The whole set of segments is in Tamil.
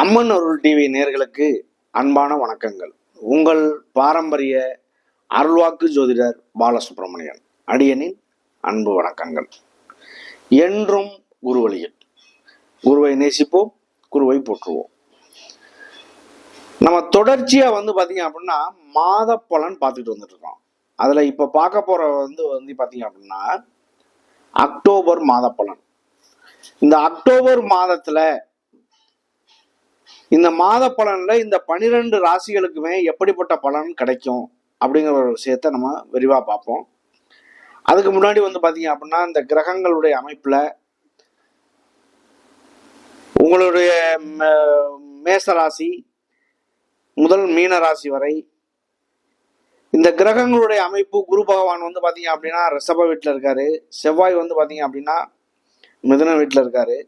அம்மன் அருள் டிவி நேர்களுக்கு அன்பான வணக்கங்கள். உங்கள் பாரம்பரிய அருள்வாக்கு ஜோதிடர் பாலசுப்ரமணியன் அடியனின் அன்பு வணக்கங்கள். என்றும் குருவழியில் குருவை நேசிப்போம் குருவை போற்றுவோம். நம்ம தொடர்ச்சியா வந்து பாத்தீங்க அப்படின்னா மாத பலன் பார்த்துட்டு வந்துட்டு இருக்கோம் அதுல இப்ப பார்க்க போற வந்து வந்து பாத்தீங்க அப்படின்னா அக்டோபர் மாத பலன். இந்த அக்டோபர் மாதத்துல இந்த மாத பலன்ல இந்த பனிரெண்டு ராசிகளுக்குமே எப்படிப்பட்ட பலன் கிடைக்கும் அப்படிங்கிற ஒரு விஷயத்த நம்ம விரிவாக பார்ப்போம். அதுக்கு முன்னாடி வந்து பார்த்தீங்க அப்படின்னா இந்த கிரகங்களுடைய அமைப்பில் உங்களுடைய மேச ராசி முதல் மீன ராசி வரை இந்த கிரகங்களுடைய அமைப்பு குரு பகவான் வந்து பார்த்தீங்க அப்படின்னா ரிஷப வீட்டில் இருக்காரு. செவ்வாய் வந்து பார்த்தீங்க அப்படின்னா மிதுன வீட்டில் இருக்காரு.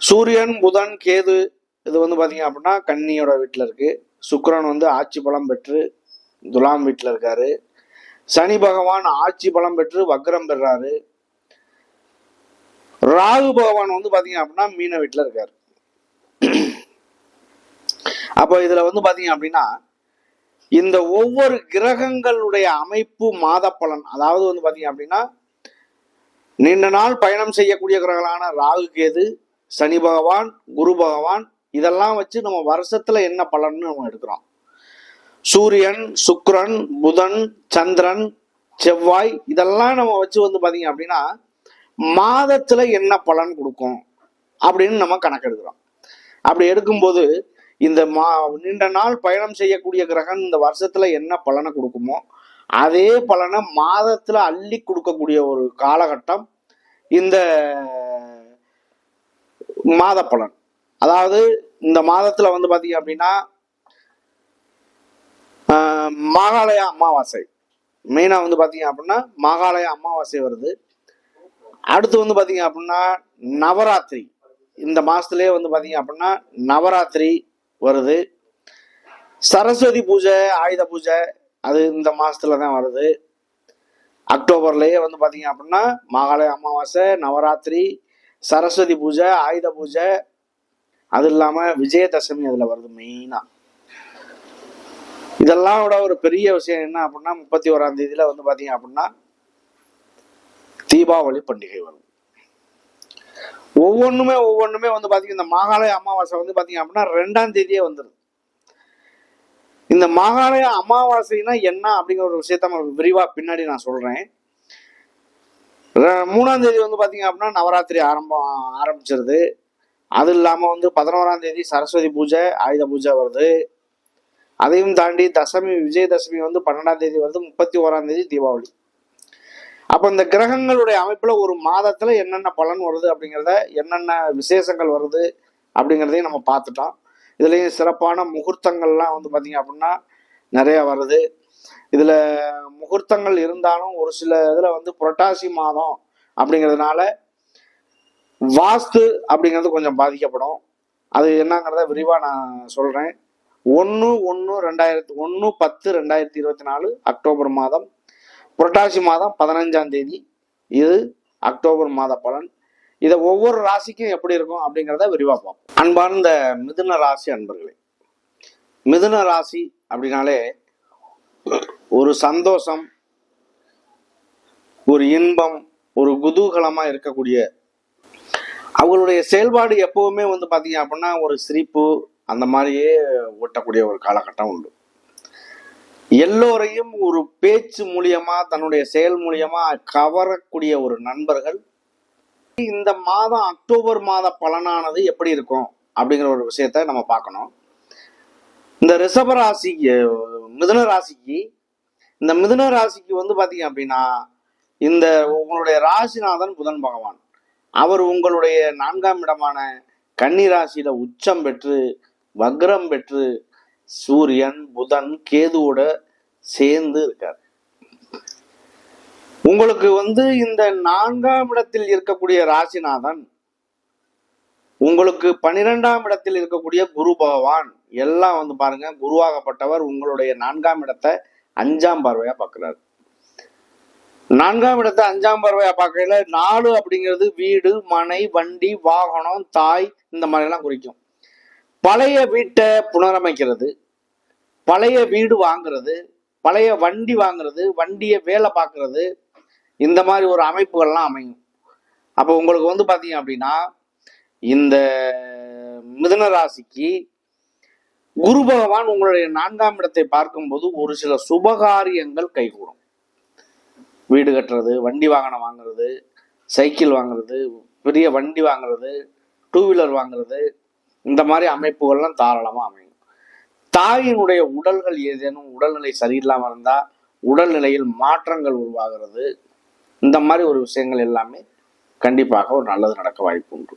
சூரியன் புதன் கேது இது வந்து பார்த்தீங்க அப்படின்னா கன்னியோட வீட்டில் இருக்குது சுக்கரன் வந்து ஆட்சி பலம் பெற்று துலாம் வீட்டில் இருக்காரு. சனி பகவான் ஆட்சி பலம் பெற்று வக்ரம் பெறாரு. ராகு பகவான் வந்து பார்த்தீங்க அப்படின்னா மீன வீட்டில் இருக்கார். அப்போ இதில் வந்து பார்த்தீங்க அப்படின்னா இந்த ஒவ்வொரு கிரகங்களுடைய அமைப்பு மாத பலன் அதாவது வந்து பார்த்தீங்க அப்படின்னா நீண்ட நாள் பயணம் செய்யக்கூடிய கிரகங்களான ராகு கேது சனி பகவான் குரு பகவான் இதெல்லாம் வச்சு நம்ம வருஷத்துல என்ன பலன்னு நம்ம எடுக்கிறோம். சூரியன் சுக்ரன் புதன் சந்திரன் செவ்வாய் இதெல்லாம் நம்ம வச்சு வந்து பாத்தீங்க அப்படின்னா மாதத்துல என்ன பலன் கொடுக்கும் அப்படின்னு நம்ம கணக்கெடுக்கிறோம் அப்படி எடுக்கும்போது இந்த மா நீண்ட நாள் பயணம் செய்யக்கூடிய கிரகம் இந்த வருஷத்துல என்ன பலனை கொடுக்குமோ அதே பலனை மாதத்துல அள்ளி கொடுக்கக்கூடிய ஒரு காலகட்டம் இந்த மாத பலன். அதாவது இந்த மாதத்துல வந்து பாத்தீங்க அப்படின்னா ஆஹ், அமாவாசை. மெயினா வந்து பாத்தீங்க அப்படின்னா மாகாளய அமாவாசை வருது. அடுத்து வந்து பாத்தீங்க அப்படின்னா நவராத்திரி. இந்த மாசத்துலயே வந்து பாத்தீங்க அப்படின்னா நவராத்திரி வருது. சரஸ்வதி பூஜை ஆயுத பூஜை அது இந்த மாசத்துல தான் வருது. அக்டோபர்லயே வந்து பாத்தீங்க அப்படின்னா மகாலய அமாவாசை நவராத்திரி சரஸ்வதி பூஜை ஆயுத பூஜை அது இல்லாம விஜயதசமி அதுல வருது மெயினா இதெல்லாம் விட ஒரு பெரிய விஷயம் என்ன அப்படின்னா முப்பத்தி ஓராம் தேதியில வந்து பாத்தீங்க அப்படின்னா தீபாவளி பண்டிகை வரும். ஒவ்வொன்றுமே ஒவ்வொன்றுமே வந்து பாத்தீங்க இந்த மாகாலய அமாவாசை வந்து பாத்தீங்க அப்படின்னா ரெண்டாம் தேதியே வந்துடும் இந்த மாகாலய அமாவாசைனா என்ன அப்படிங்கிற ஒரு விஷயத்த நம்ம விரிவா பின்னாடி நான் சொல்றேன். மூணாம் தேதி வந்து பாத்தீங்க அப்படின்னா நவராத்திரி ஆரம்பம் ஆரம்பிச்சிருது. அது இல்லாமல் வந்து பதினோராம் தேதி சரஸ்வதி பூஜை ஆயுத பூஜை வருது. அதையும் தாண்டி தசமி விஜயதசமி வந்து பன்னெண்டாம் தேதி வருது முப்பத்தி ஓராம் தேதி தீபாவளி. அப்போ இந்த கிரகங்களுடைய அமைப்பில் ஒரு மாதத்தில் என்னென்ன பலன் வருது அப்படிங்கிறத என்னென்ன விசேஷங்கள் வருது அப்படிங்கிறதையும் நம்ம பார்த்துட்டோம். இதுலேயும் சிறப்பான முகூர்த்தங்கள்லாம் வந்து பார்த்திங்க அப்படின்னா நிறைய வருது. இதில் முகூர்த்தங்கள் இருந்தாலும் ஒரு சில இதில் வந்து புரட்டாசி மாதம் அப்படிங்கிறதுனால வாஸ்து அப்படிங்கிறது கொஞ்சம் பாதிக்கப்படும். அது என்னங்கிறத விரிவாக நான் சொல்கிறேன் ஒன்று ஒன்று ரெண்டாயிரத்தி ஒன்று பத்து ரெண்டாயிரத்தி இருபத்தி நாலு அக்டோபர் மாதம். புரட்டாசி மாதம் பதினஞ்சாம் தேதி. இது அக்டோபர் மாத பலன். இதை ஒவ்வொரு ராசிக்கும் எப்படி இருக்கும் அப்படிங்கிறத விரிவாக பார்ப்போம். அன்பார்ந்த மிதுன ராசி அன்பர்களே மிதுன ராசி அப்படின்னாலே ஒரு சந்தோஷம் ஒரு இன்பம் ஒரு குதூகலமாக இருக்கக்கூடிய அவங்களுடைய செயல்பாடு எப்பவுமே வந்து பார்த்தீங்க அப்படின்னா ஒரு சிரிப்பு அந்த மாதிரியே ஓட்டக்கூடிய ஒரு காலகட்டம் உண்டு. எல்லோரையும் ஒரு பேச்சு மூலியமா தன்னுடைய செயல் மூலியமா கவரக்கூடிய ஒரு நண்பர்கள். இந்த மாதம் அக்டோபர் மாத பலனானது எப்படி இருக்கும் அப்படிங்கிற ஒரு விஷயத்த நம்ம பார்க்கணும். இந்த ரிஷப ராசி மிதுன ராசிக்கு இந்த மிதுன ராசிக்கு வந்து பார்த்தீங்க அப்படின்னா இந்த உங்களுடைய ராசிநாதன் புதன் பகவான். அவர் உங்களுடைய நான்காம் இடமான கன்னிராசியில உச்சம் பெற்று வக்ரம் பெற்று சூரியன் புதன் கேதுவோட சேர்ந்து இருக்கார். உங்களுக்கு வந்து இந்த நான்காம் இடத்தில் இருக்கக்கூடிய ராசிநாதன் உங்களுக்கு பனிரெண்டாம் இடத்தில் இருக்கக்கூடிய குரு பகவான் எல்லாம் வந்து பாருங்க குருவாகப்பட்டவர் உங்களுடைய நான்காம் இடத்தை அஞ்சாம் பார்வையா பார்க்கிறார். நான்காம் இடத்தை அஞ்சாம் பறவையா பார்க்கல நாலு அப்படிங்கிறது வீடு மனை வண்டி வாகனம் தாய் இந்த மாதிரி எல்லாம் குறிக்கும். பழைய வீட்டை புனரமைக்கிறது பழைய வீடு வாங்குறது பழைய வண்டி வாங்குறது வண்டியை வேலை பார்க்கறது இந்த மாதிரி ஒரு அமைப்புகள்லாம் அமையும். அப்போ உங்களுக்கு வந்து பார்த்தீங்க அப்படின்னா இந்த மிதுன ராசிக்கு குரு பகவான் உங்களுடைய நான்காம் இடத்தை பார்க்கும்போது ஒரு சில சுபகாரியங்கள் கைகூடும். வீடு கட்டுறது வண்டி வாகனம் வாங்குறது சைக்கிள் வாங்குறது பெரிய வண்டி வாங்குறது டூ வீலர் வாங்குறது இந்த மாதிரி அமைப்புகள்லாம் தாராளமாக அமையும். தாயினுடைய உடல்கள் ஏதேனும் உடல்நிலை சரியில்லாமல் இருந்தால் உடல்நிலையில் மாற்றங்கள் உருவாகிறது. இந்த மாதிரி ஒரு விஷயங்கள் எல்லாமே கண்டிப்பாக ஒரு நல்லது நடக்க வாய்ப்பு உண்டு.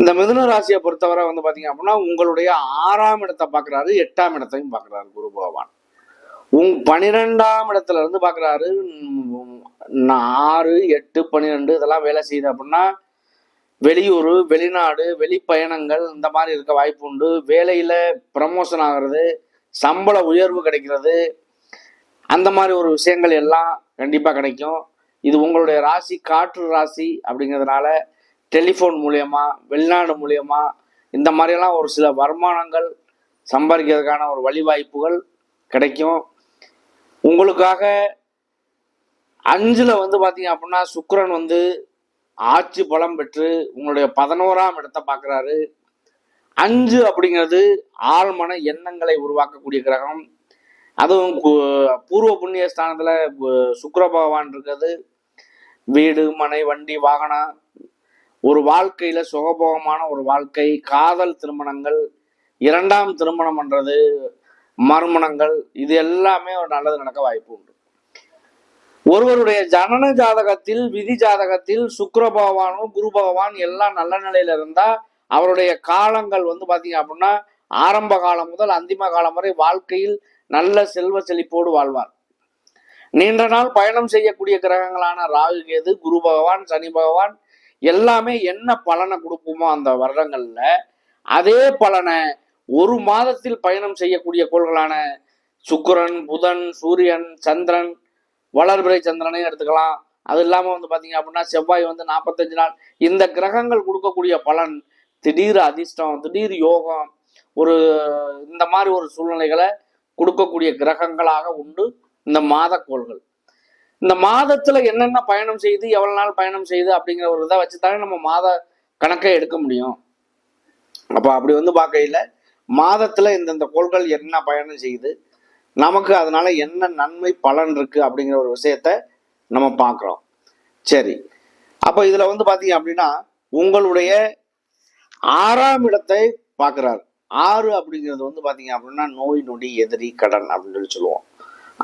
இந்த மிதுன ராசியை பொறுத்தவரை வந்து பார்த்தீங்க அப்படின்னா உங்களுடைய ஆறாம் இடத்தை பார்க்குறாரு எட்டாம் இடத்தையும் பார்க்குறாரு குரு பகவான். உங் பனிரெண்டாம் இடத்துல இருந்து பார்க்குறாரு ஆறு எட்டு பன்னிரெண்டு இதெல்லாம் வேலை செய்யுது அப்படின்னா வெளியூர் வெளிநாடு வெளிப்பயணங்கள் இந்த மாதிரி இருக்க வாய்ப்பு உண்டு. வேலையில ப்ரமோஷன் ஆகிறது சம்பள உயர்வு கிடைக்கிறது அந்த மாதிரி ஒரு விஷயங்கள் எல்லாம் கண்டிப்பா கிடைக்கும். இது உங்களுடைய ராசி காற்று ராசி அப்படிங்கிறதுனால டெலிஃபோன் மூலயமா வெளிநாடு மூலயமா இந்த மாதிரியெல்லாம் ஒரு சில வருமானங்கள் சம்பாதிக்கிறதுக்கான ஒரு வழிவாய்ப்புகள் கிடைக்கும். உங்களுக்காக அஞ்சுல வந்து பாத்தீங்க அப்படின்னா சுக்கரன் வந்து ஆட்சி பலம் பெற்று உங்களுடைய பதினோராம் இடத்தை பார்க்குறாரு அஞ்சு அப்படிங்கிறது ஆழ்மன எண்ணங்களை உருவாக்கக்கூடிய கிரகம். அதுவும் பூர்வ புண்ணிய ஸ்தானத்தில் சுக்கர பகவான் இருக்கிறது வீடு மனை வண்டி வாகனம். ஒரு வாழ்க்கையில் சுகபோகமான ஒரு வாழ்க்கை காதல் திருமணங்கள் இரண்டாம் திருமணம் பண்ணுறது மறுமணங்கள் இது எல்லாமே ஒரு நல்லது நடக்க வாய்ப்பு உண்டு. ஒருவருடைய ஜனன ஜாதகத்தில் விதி ஜாதகத்தில் சுக்கர பகவானும் குரு பகவான் எல்லாம் நல்ல நிலையில இருந்தா அவருடைய காலங்கள் வந்து பாத்தீங்க அப்படின்னா ஆரம்ப காலம் முதல் அந்திம காலம் வரை வாழ்க்கையில் நல்ல செல்வ செழிப்போடு வாழ்வார். நீண்ட நாள் பயணம் செய்யக்கூடிய கிரகங்களான ராகு கேது குரு பகவான் சனி பகவான் எல்லாமே என்ன பலனை கொடுக்குமோ அந்த வருடங்கள்ல அதே பலனை ஒரு மாதத்தில் பயணம் செய்யக்கூடிய கோள்களான சுக்கரன் புதன் சூரியன் சந்திரன் வளர்பிறை சந்திரனையும் எடுத்துக்கலாம். அது இல்லாம வந்து பாத்தீங்க அப்படின்னா செவ்வாய் வந்து நாற்பத்தஞ்சு நாள். இந்த கிரகங்கள் கொடுக்கக்கூடிய பலன் திடீர் அதிர்ஷ்டம் திடீர் யோகம் ஒரு இந்த மாதிரி ஒரு சூழ்நிலைகளை கொடுக்கக்கூடிய கிரகங்களாக உண்டு இந்த மாதக்கோள்கள் இந்த மாதத்துல என்னென்ன பயணம் செய்து எவ்வளவு நாள் பயணம் செய்து அப்படிங்கிற ஒரு இதை வச்சுதானே நம்ம மாத கணக்கை எடுக்க முடியும். அப்ப அப்படி வந்து பார்க்கையில மாதத்தில் இந்தந்த கோள்கள் என்ன பயணம் செய்யுது நமக்கு அதனால என்ன நன்மை பலன் இருக்கு அப்படிங்கிற ஒரு விஷயத்த நம்ம பார்க்குறோம். சரி. அப்போ இதில் வந்து பார்த்தீங்க அப்படின்னா உங்களுடைய ஆறாம் இடத்தை பார்க்குறாரு. ஆறு அப்படிங்கிறது வந்து பார்த்தீங்க அப்படின்னா நோய் நொடி எதிரி கடன் அப்படின்னு சொல்லி சொல்லுவோம்.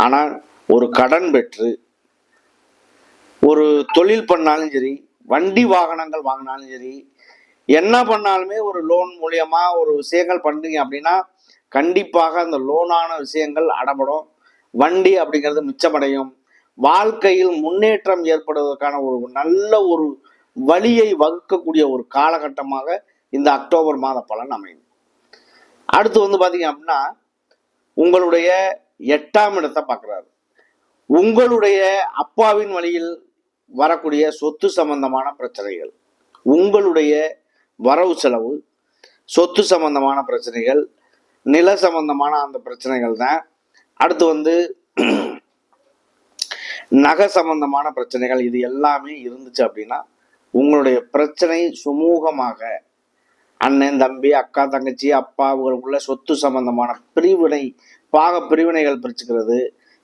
ஆனால் ஒரு கடன் பெற்று ஒரு தொழில் பண்ணாலும் சரி வண்டி வாகனங்கள் வாங்கினாலும் சரி என்ன பண்ணாலுமே ஒரு லோன் மூலியமா ஒரு விஷயங்கள் பண்ணுறீங்க அப்படின்னா கண்டிப்பாக அந்த லோனான விஷயங்கள் அடப்படும் வண்டி அப்படிங்கிறது மிச்சமடையும். வாழ்க்கையில் முன்னேற்றம் ஏற்படுவதற்கான ஒரு நல்ல ஒரு வழியை வகுக்கக்கூடிய ஒரு காலகட்டமாக இந்த அக்டோபர் மாத பலன் அமையும். அடுத்து வந்து பாத்தீங்க அப்படின்னா உங்களுடைய எட்டாம் இடத்தை பார்க்குறாரு. உங்களுடைய அப்பாவின் வழியில் வரக்கூடிய சொத்து சம்பந்தமான பிரச்சனைகள் உங்களுடைய வரவு செலவு சொத்து சம்பந்தமான பிரச்சனைகள் நில சம்பந்தமான அந்த பிரச்சனைகள் தான். அடுத்து வந்து நகை சம்பந்தமான பிரச்சனைகள் இது எல்லாமே இருந்துச்சு அப்படின்னா உங்களுடைய பிரச்சனை சுமூகமாக அண்ணன் தம்பி அக்கா தங்கச்சி அப்பா அவங்களுக்குள்ள சொத்து சம்பந்தமான பிரிவினை பாக பிரிவினைகள் பிரிச்சுக்கிறது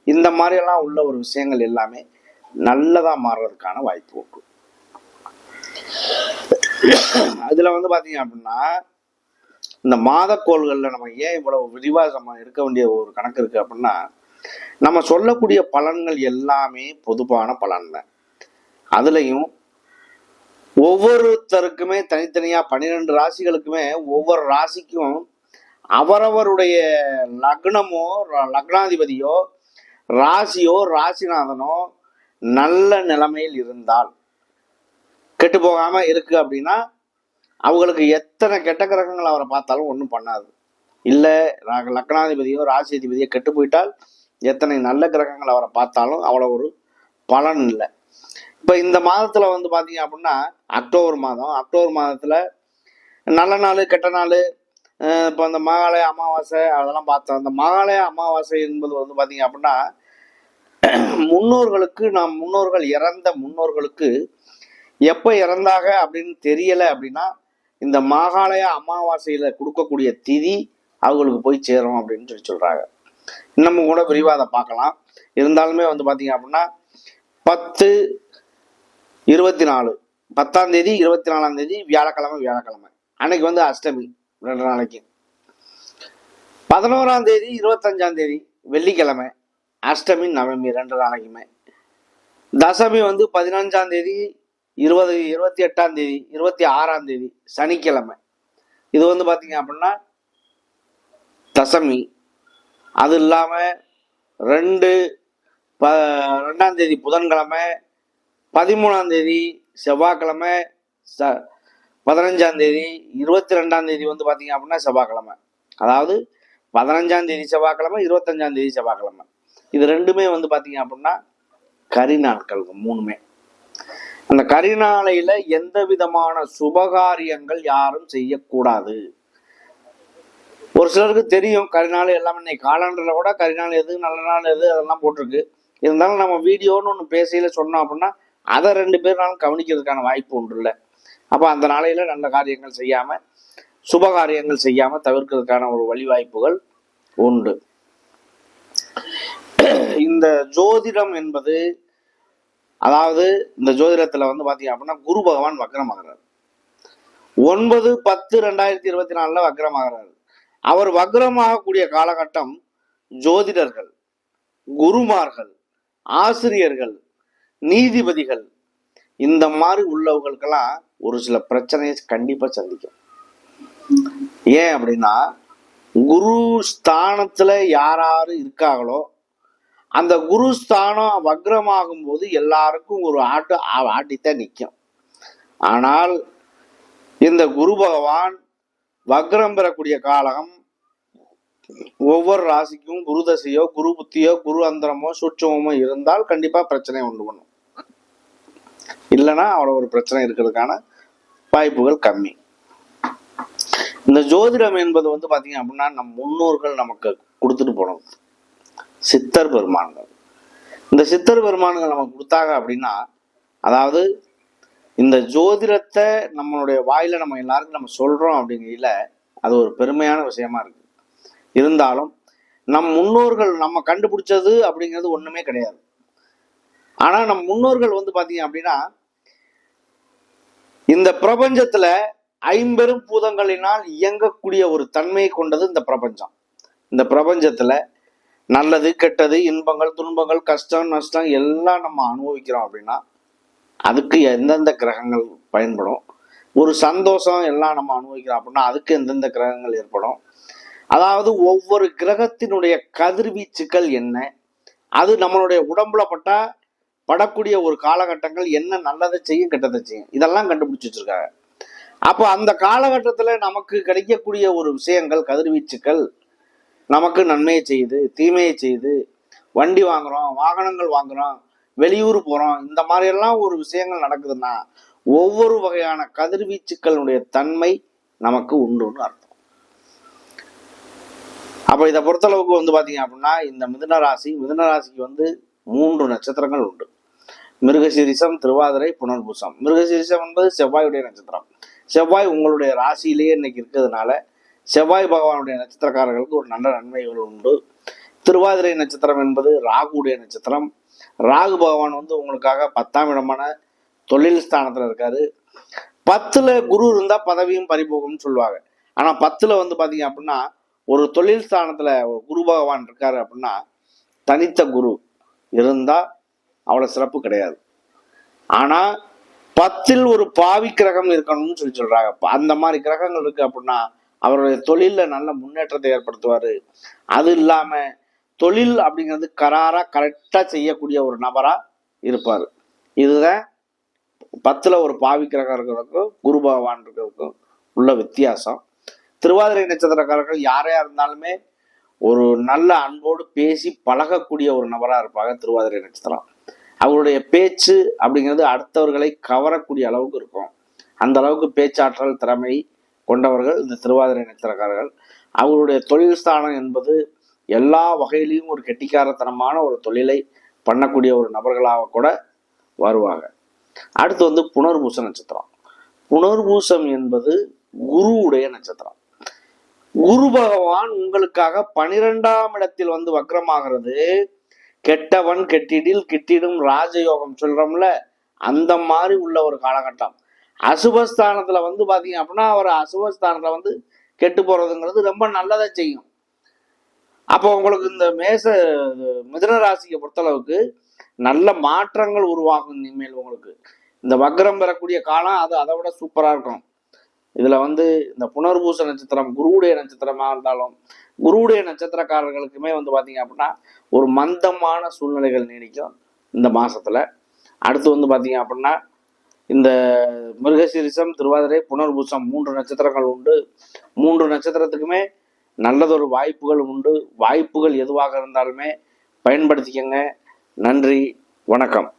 இந்த மாதிரியெல்லாம் உள்ள ஒரு விஷயங்கள் எல்லாமே நல்லதா மாறுறதுக்கான வாய்ப்பு உண்டு. அதுல வந்து பாத்தீங்க அப்படின்னா இந்த மாதக்கோள்கள்ல நம்ம ஏன் இவ்வளவு விரிவாக நம்ம இருக்க வேண்டிய ஒரு கணக்கு இருக்கு அப்படின்னா நம்ம சொல்லக்கூடிய பலன்கள் எல்லாமே பொதுவான பலன் தான் அதுலயும் ஒவ்வொருத்தருக்குமே தனித்தனியா பன்னிரெண்டு ராசிகளுக்குமே ஒவ்வொரு ராசிக்கும் அவரவருடைய லக்னமோ லக்னாதிபதியோ ராசியோ ராசிநாதனோ நல்ல நிலைமையில் இருந்தால் கெட்டு போகாம இருக்கு அப்படின்னா அவங்களுக்கு எத்தனை கெட்ட கிரகங்கள் அவரை பார்த்தாலும் ஒன்றும் பண்ணாது. இல்லை லக்னாதிபதியோ ராசிதிபதியோ கெட்டு போயிட்டால் எத்தனை நல்ல கிரகங்கள் அவரை பார்த்தாலும் அவ்வளோ ஒரு பலன் இல்லை. இப்போ இந்த மாதத்தில் வந்து பார்த்தீங்க அப்படின்னா அக்டோபர் மாதம். அக்டோபர் மாதத்தில் நல்ல நாள் கெட்ட நாள் இப்போ அந்த மகாலய அமாவாசை அதெல்லாம் பார்த்தோம். அந்த மகாலய அமாவாசை என்பது வந்து பார்த்தீங்க அப்படின்னா முன்னோர்களுக்கு நாம் முன்னோர்கள் இறந்த முன்னோர்களுக்கு எப்போ இறந்தாங்க அப்படின்னு தெரியலை அப்படின்னா இந்த மாகாளய அமாவாசையில் கொடுக்கக்கூடிய திதி அவங்களுக்கு போய் சேரும் அப்படின்னு சொல்லி சொல்கிறாங்க இன்னமும் கூட விரிவாக அதை பார்க்கலாம். இருந்தாலுமே வந்து பார்த்தீங்க அப்படின்னா பத்து இருபத்தி நாலு பத்தாம் தேதி இருபத்தி நாலாம் தேதி வியாழக்கிழமை வியாழக்கிழமை. அன்னைக்கு வந்து அஷ்டமி ரெண்டு நாளைக்கு. பதினோராம் தேதி இருபத்தஞ்சாம் தேதி வெள்ளிக்கிழமை அஷ்டமி நவமி ரெண்டு நாளைக்குமே. தசமி வந்து பதினஞ்சாம் தேதி இருபது இருபத்தி எட்டாம் தேதி இருபத்தி ஆறாம் தேதி சனிக்கிழமை. இது வந்து பார்த்தீங்க அப்படின்னா தசமி. அது இல்லாமல் ரெண்டு ப ரெண்டாம் தேதி புதன்கிழமை பதிமூணாம் தேதி செவ்வாய்க்கிழமை ச பதினஞ்சாம் தேதி இருபத்தி ரெண்டாம் தேதி வந்து பார்த்தீங்க அப்படின்னா செவ்வாய்க்கிழமை. அதாவது பதினஞ்சாம் தேதி செவ்வாய்க்கிழமை இருபத்தஞ்சாம் தேதி செவ்வாய்க்கிழமை. இது ரெண்டுமே வந்து பார்த்தீங்க அப்படின்னா கரி நாட்கள் மூணுமே. அந்த கரிநாளையில எந்த விதமான சுபகாரியங்கள் யாரும் செய்யக்கூடாது. ஒரு சிலருக்கு தெரியும் கரிநாள் எல்லாம் இன்னைக்கு காலாண்டரில் கூட கரிநாள் எது நல்ல நாள் எது அதெல்லாம் போட்டிருக்கு. இருந்தாலும் நம்ம வீடியோன்னு ஒன்று பேசையில் சொன்னோம் அப்படின்னா அதை ரெண்டு பேர்னாலும் கவனிக்கிறதுக்கான வாய்ப்பு ஒன்று இல்லை. அப்போ அந்த நாளையில நல்ல காரியங்கள் செய்யாம சுபகாரியங்கள் செய்யாமல் செய்யாம தவிர்க்கிறதுக்கான ஒரு வழிவாய்ப்புகள் உண்டு. இந்த ஜோதிடம் என்பது அதாவது இந்த ஜோதிடத்துல வந்து பாத்தீங்க அப்படின்னா குரு பகவான் வக்ரமாகிறார். ஒன்பது பத்து ரெண்டாயிரத்தி இருபத்தி நாலுல வக்ரமாகிறார். அவர் வக்ரமாகக்கூடிய காலகட்டம் ஜோதிடர்கள் குருமார்கள் ஆசிரியர்கள் நீதிபதிகள் இந்த மாதிரி உள்ளவங்களுக்கெல்லாம் ஒரு சில பிரச்சனையை கண்டிப்பா சந்திக்கும். ஏன் அப்படின்னா குரு ஸ்தானத்துல யார் யார் இருக்காங்களோ அந்த குரு ஸ்தானம் வக்ரமாகும் போது எல்லாருக்கும் ஒரு ஆட்டு ஆ- ஆட்டித்தான் நிற்கும் ஆனால் இந்த குரு பகவான் வக்ரம் பெறக்கூடிய காலம் ஒவ்வொரு ராசிக்கும் குரு தசையோ குரு புத்தியோ குரு அந்தரமோ சூட்சமோ இருந்தால் கண்டிப்பா பிரச்சனை உண்டு பண்ணும். இல்லைன்னா அவ்வளோ ஒரு பிரச்சனை இருக்கிறதுக்கான வாய்ப்புகள் கம்மி. இந்த ஜோதிடம் என்பது வந்து பாத்தீங்க அப்படின்னா நம் முன்னோர்கள் நமக்கு கொடுத்துட்டு போனோம் சித்தர் பெருமான்கள். இந்த சித்தர் பெருமான்கள் நமக்கு கொடுத்தாங்க அப்படின்னா அதாவது இந்த ஜோதிடத்தை நம்மளுடைய வாயில நம்ம எல்லாருக்கும் நம்ம சொல்றோம் அப்படிங்கையில அது ஒரு பெருமையான விஷயமா இருக்கு. இருந்தாலும் நம் முன்னோர்கள் நம்ம கண்டுபிடிச்சது அப்படிங்கிறது ஒண்ணுமே கிடையாது. ஆனா நம் முன்னோர்கள் வந்து பாத்தீங்க அப்படின்னா இந்த பிரபஞ்சத்துல ஐம்பெரும் பூதங்களினால் இயங்கக்கூடிய ஒரு தன்மையை கொண்டது இந்த பிரபஞ்சம். இந்த பிரபஞ்சத்துல நல்லது கெட்டது இன்பங்கள் துன்பங்கள் கஷ்டம் நஷ்டம் எல்லாம் நம்ம அனுபவிக்கிறோம் அப்படின்னா அதுக்கு எந்தெந்த கிரகங்கள் பயன்படும்? ஒரு சந்தோஷம் எல்லாம் நம்ம அனுபவிக்கிறோம் அப்படின்னா அதுக்கு எந்தெந்த கிரகங்கள் ஏற்படும்? அதாவது ஒவ்வொரு கிரகத்தினுடைய கதிர்வீச்சுக்கள் என்ன? அது நம்மளுடைய உடம்புல பட்டா படக்கூடிய ஒரு காலகட்டங்கள் என்ன நல்லதை செய்யும் கெட்டதை செய்யும்? இதெல்லாம் கண்டுபிடிச்சு வச்சிருக்காங்க அப்போ அந்த காலகட்டத்தில் நமக்கு கிடைக்கக்கூடிய ஒரு விஷயங்கள் கதிர்வீச்சுக்கள் நமக்கு நன்மையை செய்யுது தீமையை செய்யுது. வண்டி வாங்குறோம் வாகனங்கள் வாங்குறோம் வெளியூர் போறோம் இந்த மாதிரியெல்லாம் ஒரு விஷயங்கள் நடக்குதுன்னா ஒவ்வொரு வகையான கதிர்வீச்சுக்களுடைய தன்மை நமக்கு உண்டுன்னு அர்த்தம். அப்ப இதை பொறுத்தளவுக்கு வந்து பாத்தீங்க அப்படின்னா இந்த மிதுன ராசி மிதுன ராசிக்கு வந்து மூன்று நட்சத்திரங்கள் உண்டு. மிருகசீரிசம் திருவாதிரை புனர்பூசம். மிருகசீரிசம் என்பது செவ்வாயுடைய நட்சத்திரம். செவ்வாய் உங்களுடைய ராசியிலேயே இன்னைக்கு இருக்கிறதுனால செவ்வாய் பகவானுடைய நட்சத்திரக்காரர்களுக்கு ஒரு நல்ல நன்மைகள் உண்டு. திருவாதிரை நட்சத்திரம் என்பது ராகுடைய நட்சத்திரம். ராகு பகவான் வந்து உங்களுக்காக பத்தாம் இடமான தொழில் ஸ்தானத்தில் இருக்காரு. பத்தில் குரு இருந்தால் பதவியும் பறிபோகும்னு சொல்லுவாங்க. ஆனால் பத்தில் வந்து பார்த்தீங்க அப்படின்னா ஒரு தொழில் ஸ்தானத்தில் ஒரு குரு பகவான் இருக்காரு அப்படின்னா தனித்த குரு இருந்தால் அவ்வளோ சிறப்பு கிடையாது. ஆனால் பத்தில் ஒரு பாவி கிரகம் இருக்கணும்னு சொல்லி சொல்கிறாங்க அந்த மாதிரி கிரகங்கள் இருக்குது அப்படின்னா அவருடைய தொழிலில் நல்ல முன்னேற்றத்தை ஏற்படுத்துவார். அது இல்லாமல் தொழில் அப்படிங்கிறது கராராக கரெக்டாக செய்யக்கூடிய ஒரு நபராக இருப்பார். இதுதான் பத்தில் ஒரு பாவி இருக்கிறதுக்கும் குரு பகவான் இருக்கிறதுக்கும் உள்ள வித்தியாசம். திருவாதிரை நட்சத்திரக்காரர்கள் யாரையா இருந்தாலுமே ஒரு நல்ல அன்போடு பேசி பழகக்கூடிய ஒரு நபராக இருப்பாங்க திருவாதிரை நட்சத்திரம். அவருடைய பேச்சு அப்படிங்கிறது அடுத்தவர்களை கவரக்கூடிய அளவுக்கு இருக்கும். அந்த அளவுக்கு பேச்சாற்றல் திறமை கொண்டவர்கள் இந்த திருவாதிரை நட்சத்திரக்காரர்கள். அவங்களுடைய தொழில் ஸ்தானம் என்பது எல்லா வகையிலையும் ஒரு கெட்டிக்காரத்தனமான ஒரு தொழிலை பண்ணக்கூடிய ஒரு நபர்களாக கூட வருவாங்க. அடுத்து வந்து புனர்பூச நட்சத்திரம். புனர்பூசம் என்பது குருவுடைய நட்சத்திரம். குரு பகவான் உங்களுக்காக பனிரெண்டாம் இடத்தில் வந்து வக்ரமாகிறது. கெட்டவன் கெட்டிடில் கிட்டிடும் ராஜயோகம் சொல்றோம்ல அந்த மாதிரி உள்ள ஒரு காலகட்டம். அசுபஸ்தானத்தில் வந்து பார்த்தீங்க அப்படின்னா அவர் அசுபஸ்தானத்தில் வந்து கெட்டு போகிறதுங்கிறது ரொம்ப நல்லதை செய்யும். அப்போ உங்களுக்கு இந்த மேச மிதன ராசியை பொறுத்தளவுக்கு நல்ல மாற்றங்கள் உருவாகும் இனிமேல் உங்களுக்கு. இந்த வக்ரம் பெறக்கூடிய காலம் அது அதை விட சூப்பராக இருக்கும். இதில் வந்து இந்த புனர்பூச நட்சத்திரம் குருவுடைய நட்சத்திரமாக இருந்தாலும் குருவுடைய நட்சத்திரக்காரர்களுக்குமே வந்து பார்த்தீங்க அப்படின்னா ஒரு மந்தமான சூழ்நிலைகள் நீடிக்கும் இந்த மாதத்தில் அடுத்து வந்து பார்த்தீங்க அப்படின்னா இந்த மிருகசீரிசம் திருவாதிரை புனர்பூசம் மூன்று நட்சத்திரங்கள் உண்டு. மூன்று நட்சத்திரத்துக்குமே நல்லதொரு வாய்ப்புகள் உண்டு. வாய்ப்புகள் எதுவாக இருந்தாலுமே பயன்படுத்திக்கங்க. நன்றி வணக்கம்.